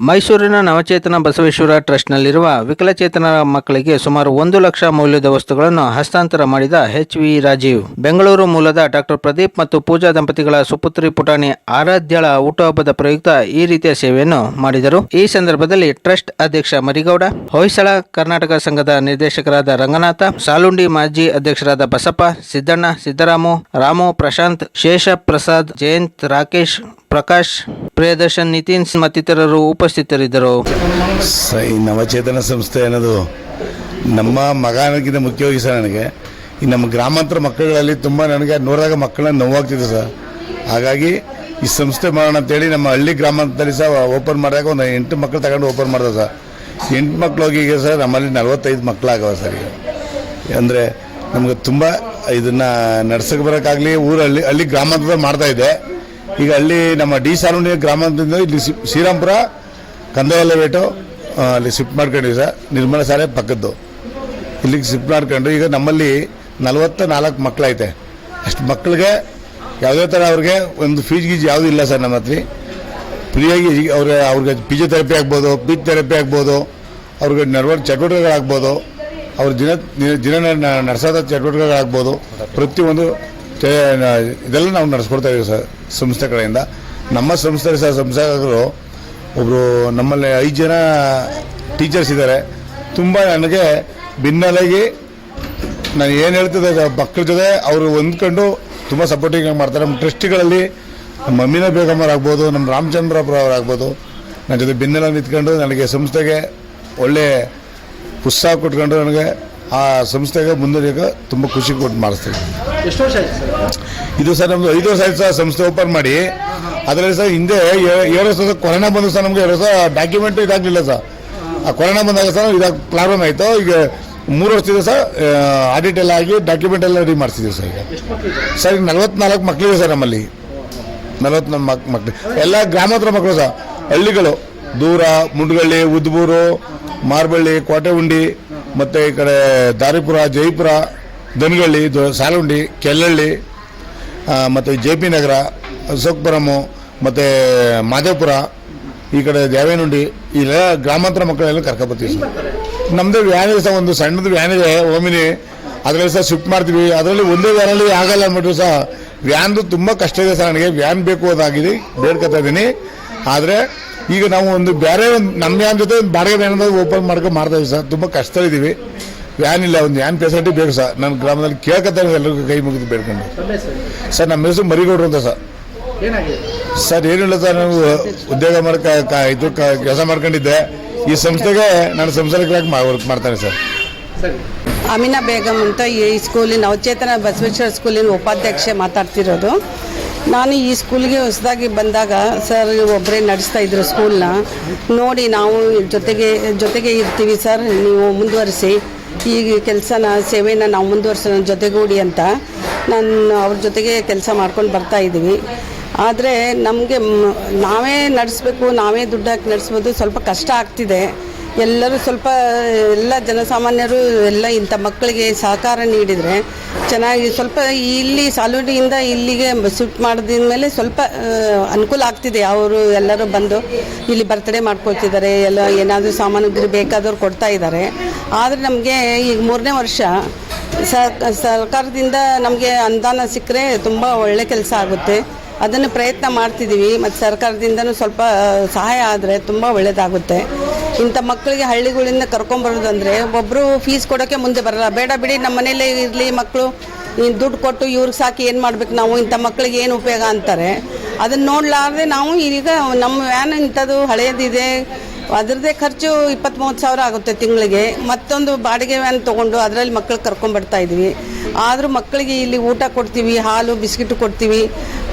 ಮೈಸೂರಿನ ನವಚೇತನ ಬಸವೇಶ್ವರ ಟ್ರಸ್ಟ್ನಲ್ಲಿರುವ ವಿಕಲಚೇತನರ ಮಕ್ಕಳಿಗೆ ಸುಮಾರು ಒಂದು ಲಕ್ಷ ಮೌಲ್ಯದ ವಸ್ತುಗಳನ್ನು ಹಸ್ತಾಂತರ ಮಾಡಿದ ಎಚ್ ವಿ ರಾಜೀವ್. ಬೆಂಗಳೂರು ಮೂಲದ ಡಾಕ್ಟರ್ ಪ್ರದೀಪ್ ಮತ್ತು ಪೂಜಾ ದಂಪತಿಗಳ ಸುಪುತ್ರಿ ಪುಟಾಣಿ ಆರಾಧ್ಯಳ ಹುಟ್ಟುಹಬ್ಬದ ಪ್ರಯುಕ್ತ ಈ ರೀತಿಯ ಸೇವೆಯನ್ನು ಮಾಡಿದರು. ಈ ಸಂದರ್ಭದಲ್ಲಿ ಟ್ರಸ್ಟ್ ಅಧ್ಯಕ್ಷ ಮರಿಗೌಡ, ಹೊಯ್ಸಳ ಕರ್ನಾಟಕ ಸಂಘದ ನಿರ್ದೇಶಕರಾದ ರಂಗನಾಥ, ಸಾಲುಂಡಿ ಮಾಜಿ ಅಧ್ಯಕ್ಷರಾದ ಬಸಪ್ಪ, ಸಿದ್ದಣ್ಣ, ಸಿದ್ದರಾಮು, ರಾಮು, ಪ್ರಶಾಂತ್ ಶೇಷ ಪ್ರಸಾದ್ ಜಯಂತ್, ರಾಕೇಶ್ ಪ್ರಕಾಶ್, ಪ್ರಿಯದರ್ಶನ್ ನಿತಿನ್ ಮತ್ತಿತರರು ಉಪಸ್ಥಿತರಿದ್ದರು. ಈ ನವಚೇತನ ಸಂಸ್ಥೆ ಅನ್ನೋದು ನಮ್ಮ ಮಗನಿಗಿಂತ ಮುಖ್ಯವಾಗಿ ಸರ್ ನನಗೆ. ಈ ನಮ್ಮ ಗ್ರಾಮಾಂತರ ಮಕ್ಕಳಲ್ಲಿ ತುಂಬ ನನಗೆ ನೂರಾಗ ಮಕ್ಕಳನ್ನ ನೋವಾಗ್ತಿದೆ ಸರ್. ಹಾಗಾಗಿ ಈ ಸಂಸ್ಥೆ ಮಾಡೋಣ ಅಂತೇಳಿ ನಮ್ಮ ಹಳ್ಳಿ ಗ್ರಾಮಾಂತರದಲ್ಲಿ ಸಹ ಓಪನ್ ಮಾಡಿದಾಗ ಒಂದು ಎಂಟು ಮಕ್ಕಳು ತಗೊಂಡು ಓಪನ್ ಮಾಡಿದೆ ಸರ್. ಎಂಟು ಮಕ್ಕಳು ಹೋಗಿ ಈಗ ಸರ್ ನಮ್ಮಲ್ಲಿ ನಲವತ್ತೈದು ಮಕ್ಕಳಾಗವ ಸರ್ ಈಗ. ಅಂದರೆ ನಮಗೆ ತುಂಬ ಇದನ್ನು ನಡ್ಸಕ್ಕೆ ಬರೋಕ್ಕಾಗಲಿ, ಊರಲ್ಲಿ ಹಳ್ಳಿ ಗ್ರಾಮಾಂತರ ಮಾಡ್ತಾ ಇದ್ದೆ ಈಗ ಅಲ್ಲಿ ನಮ್ಮ ಡಿ ಸಾಲುಂಡಿ ಗ್ರಾಮದಿಂದ ಇಲ್ಲಿ ಶ್ರೀರಾಮ್ಪುರ ಕಂದವಲ್ಲ ಬೇಟು ಅಲ್ಲಿ ಶಿಫ್ಟ್ ಮಾಡ್ಕೊಂಡಿವಿ ಸರ್. ನಿರ್ಮಲ ಶಾಲೆ ಪಕ್ಕದ್ದು. ಇಲ್ಲಿಗೆ ಶಿಫ್ಟ್ ಮಾಡ್ಕೊಂಡು ಈಗ ನಮ್ಮಲ್ಲಿ ನಲವತ್ತ ನಾಲ್ಕು ಮಕ್ಕಳೈತೆ ಅಷ್ಟು ಮಕ್ಕಳಿಗೆ ಯಾವುದೇ ಥರ ಅವ್ರಿಗೆ ಒಂದು ಫೀಸ್ ಗೀಜ್ ಯಾವುದೂ ಇಲ್ಲ ಸರ್ ನಮ್ಮ ಹತ್ರ. ಫ್ರೀಯಾಗಿ ಅವ್ರಿಗೆ ಅವ್ರಿಗೆ ಫಿಜಿಯೋಥೆರಪಿ ಆಗ್ಬೋದು ಪೀಚ್ ಥೆರಪಿ ಆಗ್ಬೋದು, ಅವ್ರಿಗೆ ನೆರವೇರ್ ಚಟುವಟಿಕೆಗಳಾಗ್ಬೋದು, ಅವ್ರ ದಿನ ದಿನ- ನಡೆಸೋದ ಚಟುವಟಿಕೆಗಳಾಗ್ಬೋದು, ಪ್ರತಿಯೊಂದು ಇದೆಲ್ಲ ನಾವು ನಡೆಸ್ಕೊಡ್ತಾ ಇದ್ದೀವಿ ಸರ್, ಸಂಸ್ಥೆ ಕಡೆಯಿಂದ. ನಮ್ಮ ಸಂಸ್ಥೆ ಸರ್ ಸಂಸ್ಥೆಗಳು ಒಬ್ಬರು ನಮ್ಮಲ್ಲಿ ಐದು ಜನ ಟೀಚರ್ಸ್ ಇದ್ದಾರೆ ತುಂಬ ನನಗೆ ಭಿನ್ನಲಾಗಿ ನಾನು ಏನು ಹೇಳ್ತಿದ್ದೆ ಮಕ್ಕಳ ಜೊತೆ ಅವರು ಹೊಂದ್ಕೊಂಡು ತುಂಬ ಸಪೋರ್ಟಿಂಗ್ ಆಗಿ ಮಾಡ್ತಾರೆ. ನಮ್ಮ ಟ್ರಸ್ಟ್ಗಳಲ್ಲಿ ನಮ್ಮ ಮಮ್ಮಿನ ಬೇಗಮ್ ಆಗ್ಬೋದು ನಮ್ಮ ರಾಮಚಂದ್ರಪುರ ಅವರಾಗ್ಬೋದು. ನನ್ನ ಜೊತೆ ಬೆನ್ನೆಲ್ಲ ನಿಂತ್ಕೊಂಡು ನನಗೆ ಸಂಸ್ಥೆಗೆ ಒಳ್ಳೆ ಉತ್ಸಾಹ ಕೊಟ್ಕೊಂಡು ನನಗೆ ಆ ಸಂಸ್ಥೆಗೆ ಮುಂದುವರಿಯೋಕೆ ತುಂಬ ಖುಷಿ ಕೊಟ್ಟು ಮಾಡಿಸ್ತೀವಿ. ಇದು ಸರ್ ನಮ್ಮದು ಐದು ವರ್ಷ ಆಯ್ತು ಸರ್ ಸಂಸ್ಥೆ ಓಪನ್ ಮಾಡಿ. ಅದರಲ್ಲಿ ಸರ್ ಹಿಂದೆ ಎರಡು ಏಳು ವರ್ಷ ಕೊರೋನಾ ಬಂದು ಸರ್ ನಮಗೆ ಎರಡು ವರ್ಷ ಡಾಕ್ಯುಮೆಂಟ್ ಇದಾಗಲಿಲ್ಲ ಸರ್. ಆ ಕೊರೋನಾ ಬಂದಾಗ ಸರ್ ಇದಾಗ ಪ್ರಾಬ್ಲಮ್ ಆಯಿತು. ಈಗ ಮೂರು ವರ್ಷದಿಂದ ಸರ್ ಆಡಿಟ್ ಎಲ್ಲ ಆಗಿ ಡಾಕ್ಯುಮೆಂಟ್ ಎಲ್ಲ ರೆಡಿ ಮಾಡ್ತಿದ್ದೀವಿ ಸರ್ ಈಗ. ಸರ್ ಈಗ ನಲವತ್ನಾಲ್ಕು ಮಕ್ಕಳಿದೆ ಸರ್ ನಮ್ಮಲ್ಲಿ. ನಲವತ್ನಾಲ್ಕು ಮಕ್ ಮಕ್ಕಳು ಎಲ್ಲ ಗ್ರಾಮಾಂತರ ಮಕ್ಕಳು ಸರ್. ಹಳ್ಳಿಗಳು. ದೂರ ಮುಂಡಗಳ್ಳಿ ಉದ್ಬೂರು ಮಾರ್ಬಳ್ಳಿ ಕೋಟೆಹುಂಡಿ ಮತ್ತು ಈ ಕಡೆ ದಾರಿಪುರ, ಜೈಪುರ, ದನಗಳ್ಳಿ ಸಾಲುಂಡಿ, ಕೆಲ್ಲಳ್ಳಿ ಮತ್ತು ಜೆ ಪಿ ನಗರ ಅಶೋಕ್ಪುರಮು ಮತ್ತು ಮಾದೇಪುರ ಈ ಕಡೆ ದೇವೇನುಂಡಿ ಇಲ್ಲ ಗ್ರಾಮಾಂತರ ಮಕ್ಕಳೆಲ್ಲ ಕರ್ಕೊಬರ್ತೀವಿ ಸರ್. ನಮ್ಮದು ವ್ಯಾನ್ ಇದೆ ಒಂದು ಸಣ್ಣದು ವ್ಯಾನ್ ಇದೆ, ಓಮಿನಿ. ಅದರಲ್ಲಿ ಸಹ ಶಿಫ್ಟ್ ಮಾಡ್ತೀವಿ. ಅದರಲ್ಲಿ ಒಂದೇ ವ್ಯಾನಲ್ಲಿ ಆಗಲ್ಲ ಅಂದ್ಬಿಟ್ಟು ಸಹ ವ್ಯಾನ್ದು ತುಂಬ ಕಷ್ಟ ಇದೆ ಸರ್ ನನಗೆ. ವ್ಯಾನ್ ಬೇಕು ಅದಾಗಿದೆ ಬೇಡ್ಕೊತಾ ಇದ್ದೀನಿ. ಆದರೆ ಈಗ ನಾವು ಒಂದು ಬೇರೆ ಒಂದು ನಮ್ಮ ಯಾನ್ ಜೊತೆ ಬಾಡಿಗೆ ವ್ಯಾನ್ ಓಪನ್ ಮಾಡ್ಕೊಂಡು ಮಾಡ್ತಾ ಸರ್. ತುಂಬ ಕಷ್ಟದಲ್ಲಿದ್ದೀವಿ ವ್ಯಾನ್ ಇಲ್ಲ, ಒಂದು ಯಾನ್ ಫೆಸಿಲಿಟಿ ಬೇಕು ಸರ್. ನನ್ನ ಗ್ರಾಮದಲ್ಲಿ ಕೇಳ್ಕೊತಾರೆ ಎಲ್ಲರಿಗೂ ಕೈ ಮುಗಿದು ಬೇಡ್ಕೊಂಡು. ಸರ್ ನಮ್ಮ ಹೆಸರು ಮರಿಗೌಡ್ರು ಅಂತ ಸರ್. ಸರ್, ಏನಿಲ್ಲ ಸರ್, ನಾನು ಉದ್ಯೋಗ ಮಾಡ್ಕ ಇದು ಕೆಲಸ ಮಾಡ್ಕೊಂಡಿದ್ದೆ. ಈ ಸಂಸ್ಥೆಗೆ ನಾನು ಸಂಸಾರಿಕರಾಗಿ ವರ್ಕ್ ಮಾಡ್ತಾನೆ ಸರ್. ಅಮಿನಾ ಬೇಗಮ್ ಅಂತ ಈ ಸ್ಕೂಲಿನ ನವಚೇತನ ಬಸವೇಶ್ವರ ಸ್ಕೂಲಿನ ಉಪಾಧ್ಯಕ್ಷೆ ಮಾತಾಡ್ತಿರೋದು. ನಾನು ಈ ಸ್ಕೂಲ್ಗೆ ಹೊಸದಾಗಿ ಬಂದಾಗ ಸರ್ ಒಬ್ಬರೇ ನಡೆಸ್ತಾ ಇದ್ರು ಸ್ಕೂಲ್ನ. ನೋಡಿ ನಾವು ಜೊತೆಗೆ ಜೊತೆಗೆ ಇರ್ತೀವಿ ಸರ್, ನೀವು ಮುಂದುವರಿಸಿ. ಈ ಕೆಲಸನ, ಸೇವೆನ ನಾವು ಮುಂದುವರ್ಸೋಣ ಜೊತೆಗೂಡಿ ಅಂತ ನಾನು ಅವ್ರ ಜೊತೆಗೆ ಕೆಲಸ ಮಾಡ್ಕೊಂಡು ಬರ್ತಾ ಇದ್ದೀವಿ. ಆದರೆ ನಮಗೆ ನಾವೇ ನಡೆಸ್ಬೇಕು, ನಾವೇ ದುಡ್ಡು ಹಾಕಿ ನಡೆಸ್ಬೋದು ಸ್ವಲ್ಪ ಕಷ್ಟ ಆಗ್ತಿದೆ. ಎಲ್ಲರೂ ಸ್ವಲ್ಪ, ಎಲ್ಲ ಜನಸಾಮಾನ್ಯರು, ಎಲ್ಲ ಇಂಥ ಮಕ್ಕಳಿಗೆ ಸಹಕಾರ ನೀಡಿದರೆ ಚೆನ್ನಾಗಿ ಸ್ವಲ್ಪ ಇಲ್ಲಿ ಸಾಲುಡಿಯಿಂದ ಇಲ್ಲಿಗೆ ಶಿಫ್ಟ್ ಮಾಡಿದ ಮೇಲೆ ಸ್ವಲ್ಪ ಅನುಕೂಲ ಆಗ್ತಿದೆ. ಅವರು ಎಲ್ಲರೂ ಬಂದು ಇಲ್ಲಿ ಬರ್ತ್ಡೇ ಮಾಡ್ಕೊಳ್ತಿದ್ದಾರೆ. ಎಲ್ಲ ಏನಾದರೂ ಸಾಮಾನುಗಳು ಬೇಕಾದವ್ರು ಕೊಡ್ತಾ ಇದ್ದಾರೆ. ಆದರೆ ನಮಗೆ ಈಗ ಮೂರನೇ ವರ್ಷ ಸರ್ಕಾರದಿಂದ ನಮಗೆ ಅನುದಾನ ಸಿಕ್ಕರೆ ತುಂಬ ಒಳ್ಳೆ ಕೆಲಸ ಆಗುತ್ತೆ. ಅದನ್ನು ಪ್ರಯತ್ನ ಮಾಡ್ತಿದ್ದೀವಿ. ಮತ್ತು ಸರ್ಕಾರದಿಂದನೂ ಸ್ವಲ್ಪ ಸಹಾಯ ಆದರೆ ತುಂಬ ಒಳ್ಳೆಯದಾಗುತ್ತೆ ಇಂಥ ಮಕ್ಕಳಿಗೆ ಹಳ್ಳಿಗಳಿಂದ ಕರ್ಕೊಂಬರೋದು ಅಂದರೆ ಒಬ್ಬರು ಫೀಸ್ ಕೊಡೋಕ್ಕೆ ಮುಂದೆ ಬರಲ್ಲ. ಬೇಡ ಬಿಡಿ ನಮ್ಮ ಮನೇಲೇ ಇರಲಿ ಮಕ್ಕಳು ದುಡ್ಡು ಕೊಟ್ಟು ಇವ್ರಿಗೆ ಸಾಕಿ ಏನು ಮಾಡ್ಬೇಕು ನಾವು? ಇಂಥ ಮಕ್ಕಳಿಗೆ ಏನು ಉಪಯೋಗ ಅಂತಾರೆ? ಅದನ್ನು ನೋಡಲಾರ್ದೆ ನಾವು ಈಗ ನಮ್ಮ ವ್ಯಾನ್ ಇಂಥದ್ದು ಹಳೆಯದಿದೆ ಅದರದ್ದೇ ಖರ್ಚು ಇಪ್ಪತ್ತ್ ಮೂವತ್ತು ಸಾವಿರ ಆಗುತ್ತೆ ತಿಂಗಳಿಗೆ. ಮತ್ತೊಂದು ಬಾಡಿಗೆ ವ್ಯಾನ್ ತೊಗೊಂಡು ಅದರಲ್ಲಿ ಮಕ್ಕಳು ಕರ್ಕೊಂಡ್ಬರ್ತಾ ಇದ್ವಿ. ಆದರೂ ಮಕ್ಕಳಿಗೆ ಇಲ್ಲಿ ಊಟ ಕೊಡ್ತೀವಿ, ಹಾಲು, ಬಿಸ್ಕಿಟ್ ಕೊಡ್ತೀವಿ.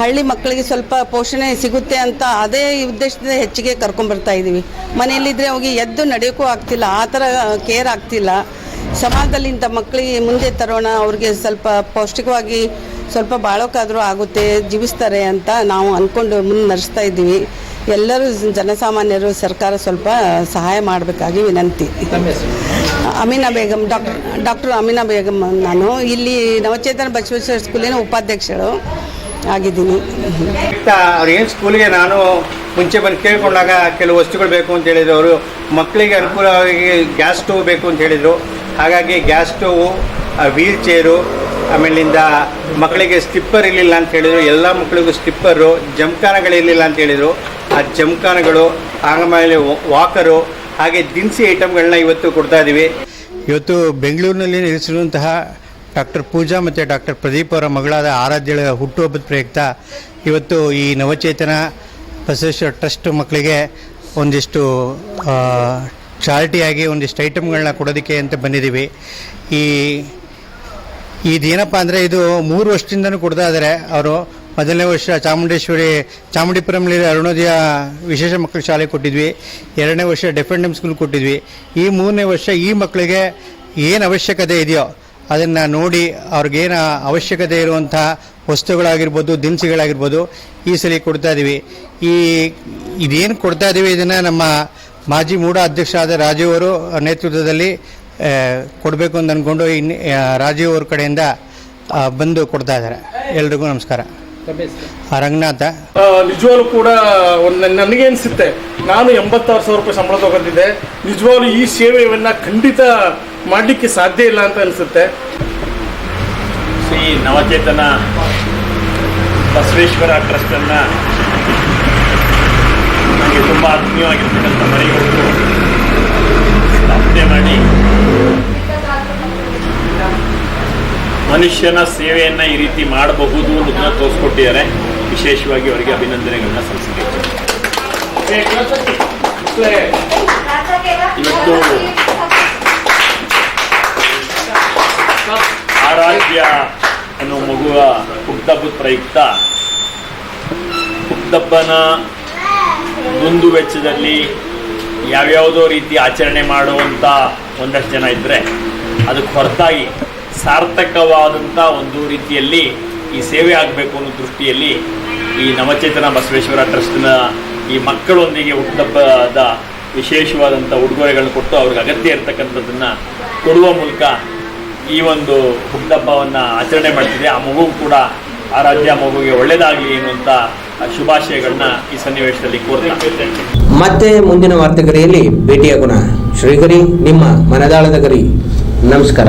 ಹಳ್ಳಿ ಮಕ್ಕಳಿಗೆ ಸ್ವಲ್ಪ ಪೋಷಣೆ ಸಿಗುತ್ತೆ ಅಂತ ಅದೇ ಉದ್ದೇಶದಿಂದ ಹೆಚ್ಚಿಗೆ ಕರ್ಕೊಂಡ್ಬರ್ತಾ ಇದ್ದೀವಿ ಮನೆಯಲ್ಲಿದ್ದರೆ ಅವ್ರಿಗೆ ಎದ್ದು ನಡೆಯೋಕ್ಕೂ ಆಗ್ತಿಲ್ಲ, ಆ ಥರ ಕೇರ್ ಆಗ್ತಿಲ್ಲ. ಸಮಾಜದಲ್ಲಿ ಇಂಥ ಮಕ್ಕಳಿಗೆ ಮುಂದೆ ತರೋಣ, ಅವ್ರಿಗೆ ಸ್ವಲ್ಪ ಪೌಷ್ಟಿಕವಾಗಿ ಸ್ವಲ್ಪ ಬಾಳೋಕ್ಕಾದರೂ ಆಗುತ್ತೆ, ಜೀವಿಸ್ತಾರೆ ಅಂತ ನಾವು ಅಂದ್ಕೊಂಡು ಮುಂದೆ ನಡೆಸ್ತಾ ಇದ್ದೀವಿ. ಎಲ್ಲರೂ ಜನಸಾಮಾನ್ಯರು ಸರ್ಕಾರ ಸ್ವಲ್ಪ ಸಹಾಯ ಮಾಡಬೇಕಾಗಿ ವಿನಂತಿ. ಅಮೀನಾ ಬೇಗಂ ಡಾಕ್ಟರ್ ಡಾಕ್ಟರ್ ಅಮೀನಾ ಬೇಗಂ ನಾನು. ಇಲ್ಲಿ ನವಚೇತನ ಬಸವೇಶ್ವರ ಸ್ಕೂಲಿನ ಉಪಾಧ್ಯಕ್ಷರು ಆಗಿದ್ದೀನಿ. ಅವ್ರೇನು ಏನು ಸ್ಕೂಲಿಗೆ ನಾನು ಮುಂಚೆ ಬಂದು ಕೇಳಿಕೊಂಡಾಗ ಕೆಲವು ವಸ್ತುಗಳು ಬೇಕು ಅಂತ ಹೇಳಿದ್ರು ಅವರು ಮಕ್ಕಳಿಗೆ ಅನುಕೂಲವಾಗಿ ಗ್ಯಾಸ್ ಸ್ಟೋವ್ ಬೇಕು ಅಂತ ಹೇಳಿದರು. ಹಾಗಾಗಿ ಗ್ಯಾಸ್ ಸ್ಟೋವು ವೀಲ್ ಚೇರು ಆಮೇಲಿಂದ ಮಕ್ಕಳಿಗೆ ಸ್ಟಿಪ್ಪರ್ ಇರಲಿಲ್ಲ ಅಂತ ಹೇಳಿದರು. ಎಲ್ಲ ಮಕ್ಕಳಿಗೂ ಸ್ಟಿಪ್ಪರು ಜಮ್ಖಾನಗಳಿರಲಿಲ್ಲ ಅಂತ ಹೇಳಿದರು. ಆ ಜಮ್ಖಾನಗಳು ಆಮೇಲೆ ವಾಕರು, ಹಾಗೆ ದಿನಸಿ ಐಟಮ್ಗಳನ್ನ ಇವತ್ತು ಕೊಡ್ತಾ ಇದ್ದೀವಿ ಇವತ್ತು ಬೆಂಗಳೂರಿನಲ್ಲಿ ನೆಲೆಸಿರುವಂತಹ ಡಾಕ್ಟರ್ ಪೂಜಾ ಮತ್ತು ಡಾಕ್ಟರ್ ಪ್ರದೀಪ್ ಅವರ ಮಗಳಾದ ಆರಾಧ್ಯಳ ಹುಟ್ಟುಹಬ್ಬದ ಪ್ರಯುಕ್ತ ಇವತ್ತು ಈ ನವಚೇತನ ಬಸವೇಶ್ವರ ಟ್ರಸ್ಟ್ ಮಕ್ಕಳಿಗೆ ಒಂದಿಷ್ಟು ಚಾರಿಟಿಯಾಗಿ ಒಂದಿಷ್ಟು ಐಟಮ್ಗಳನ್ನ ಕೊಡೋದಕ್ಕೆ ಅಂತ ಬಂದಿದ್ದೀವಿ. ಈ ಇದೇನಪ್ಪ ಅಂದರೆ ಇದು ಮೂರು ವರ್ಷದಿಂದನೂ ಕೊಡ್ತಾ ಇದ್ದಾರೆ. ಅವರು ಮೊದಲನೇ ವರ್ಷ ಚಾಮುಂಡೇಶ್ವರಿ, ಚಾಮುಂಡಿಪುರಂನಲ್ಲಿ ಅರುಣೋದಯ ವಿಶೇಷ ಮಕ್ಕಳ ಶಾಲೆ ಕೊಟ್ಟಿದ್ವಿ. ಎರಡನೇ ವರ್ಷ ಡೆಫೆಂಡಮ್ ಸ್ಕೂಲ್ ಕೊಟ್ಟಿದ್ವಿ. ಈ ಮೂರನೇ ವರ್ಷ ಈ ಮಕ್ಕಳಿಗೆ ಏನು ಅವಶ್ಯಕತೆ ಇದೆಯೋ ಅದನ್ನು ನೋಡಿ ಅವ್ರಿಗೇನು ಅವಶ್ಯಕತೆ ಇರುವಂಥ ವಸ್ತುಗಳಾಗಿರ್ಬೋದು, ದಿನಸಿಗಳಾಗಿರ್ಬೋದು ಈ ಸಲ ಕೊಡ್ತಾ ಇದ್ದೀವಿ ಈ ಇದೇನು ಕೊಡ್ತಾ ಇದ್ದೀವಿ ಇದನ್ನು ನಮ್ಮ ಮಾಜಿ ಮೂಢ ಅಧ್ಯಕ್ಷ ಆದ ರಾಜೀವ್ ಅವರು ನೇತೃತ್ವದಲ್ಲಿ ಕೊಡಬೇಕು ಅಂತ ಅಂದ್ಕೊಂಡು ಇನ್ನು ರಾಜೀವ್ ಅವ್ರ ಕಡೆಯಿಂದ ಬಂದು ಕೊಡ್ತಾ ಇದ್ದಾರೆ. ಎಲ್ರಿಗೂ ನಮಸ್ಕಾರ. ರಂಗನಾಥ. ನಿಜವಾಗ್ಲೂ ಕೂಡ ಒಂದು ನನಗೆ ಅನಿಸುತ್ತೆ ನಾನು ಎಂಬತ್ತಾರು ಸಾವಿರ ರೂಪಾಯಿ ಸಂಬಳ ತಗೊಂಡಿದ್ದೆ ನಿಜವಾಗ್ಲೂ ಈ ಸೇವೆಯನ್ನು ಖಂಡಿತ ಮಾಡಲಿಕ್ಕೆ ಸಾಧ್ಯ ಇಲ್ಲ ಅಂತ ಅನಿಸುತ್ತೆ. ಶ್ರೀ ನವಚೇತನ ಬಸವೇಶ್ವರ ಟ್ರಸ್ಟನ್ನು ನನಗೆ ತುಂಬ ಆತ್ಮೀಯವಾಗಿರ್ತಕ್ಕಂಥ ಮನೆಯವರು ಸ್ಥಾಪನೆ ಮಾಡಿ. ಮನುಷ್ಯನ ಸೇವೆಯನ್ನು ಈ ರೀತಿ ಮಾಡಬಹುದು ಅನ್ನೋದನ್ನ ತೋರಿಸ್ಕೊಟ್ಟಿದ್ದಾರೆ. ವಿಶೇಷವಾಗಿ ಅವರಿಗೆ ಅಭಿನಂದನೆಗಳನ್ನ ಸಲ್ಲಿಸಬೇಕು ಇವತ್ತು ಆರಾಧ್ಯ ಅನ್ನೋ ಮಗುವ ಹುಟ್ಟಹಬ್ಬದ ಪ್ರಯುಕ್ತ. ಹುಟ್ಟಬ್ಬನ ಒಂದು ವೆಚ್ಚದಲ್ಲಿ ಯಾವ್ಯಾವುದೋ ರೀತಿ ಆಚರಣೆ ಮಾಡುವಂಥ ಒಂದಷ್ಟು ಜನ ಇದ್ದರೆ ಅದಕ್ಕೆ ಹೊರತಾಗಿ ಸಾರ್ಥಕವಾದಂಥ ಒಂದು ರೀತಿಯಲ್ಲಿ ಈ ಸೇವೆ ಆಗಬೇಕು ಅನ್ನೋ ದೃಷ್ಟಿಯಲ್ಲಿ ಈ ನವಚೇತನ ಬಸವೇಶ್ವರ ಟ್ರಸ್ಟ್ನ ಈ ಮಕ್ಕಳೊಂದಿಗೆ ಹುಟ್ಟಬ್ಬದ ವಿಶೇಷವಾದಂಥ ಉಡುಗೊರೆಗಳನ್ನು ಕೊಟ್ಟು ಅವ್ರಿಗೆ ಅಗತ್ಯ ಇರತಕ್ಕಂಥದ್ದನ್ನು ಕೊಡುವ ಮೂಲಕ ಈ ಒಂದು ಹುಟ್ಟಹಬ್ಬವನ್ನು ಆಚರಣೆ ಮಾಡ್ತಿದೆ. ಆ ಮಗು ಕೂಡ ಆ ರಾಜ್ಯ ಮಗುವಿಗೆ ಒಳ್ಳೆಯದಾಗಲಿ ಎನ್ನುವಂಥ ಶುಭಾಶಯಗಳನ್ನ ಈ ಸನ್ನಿವೇಶದಲ್ಲಿ ಕೋರ್ತಾ ಮತ್ತೆ ಮುಂದಿನ ವಾರ್ತೆಗರಿಯಲ್ಲಿ ಭೇಟಿಯಾಗೋಣ. ಶ್ರೀಗರಿ, ನಿಮ್ಮ ಮನದಾಳದ ಗರಿ. ನಮಸ್ಕಾರ.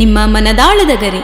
ನಿಮ್ಮ ಮನದಾಳದ ಗರಿ.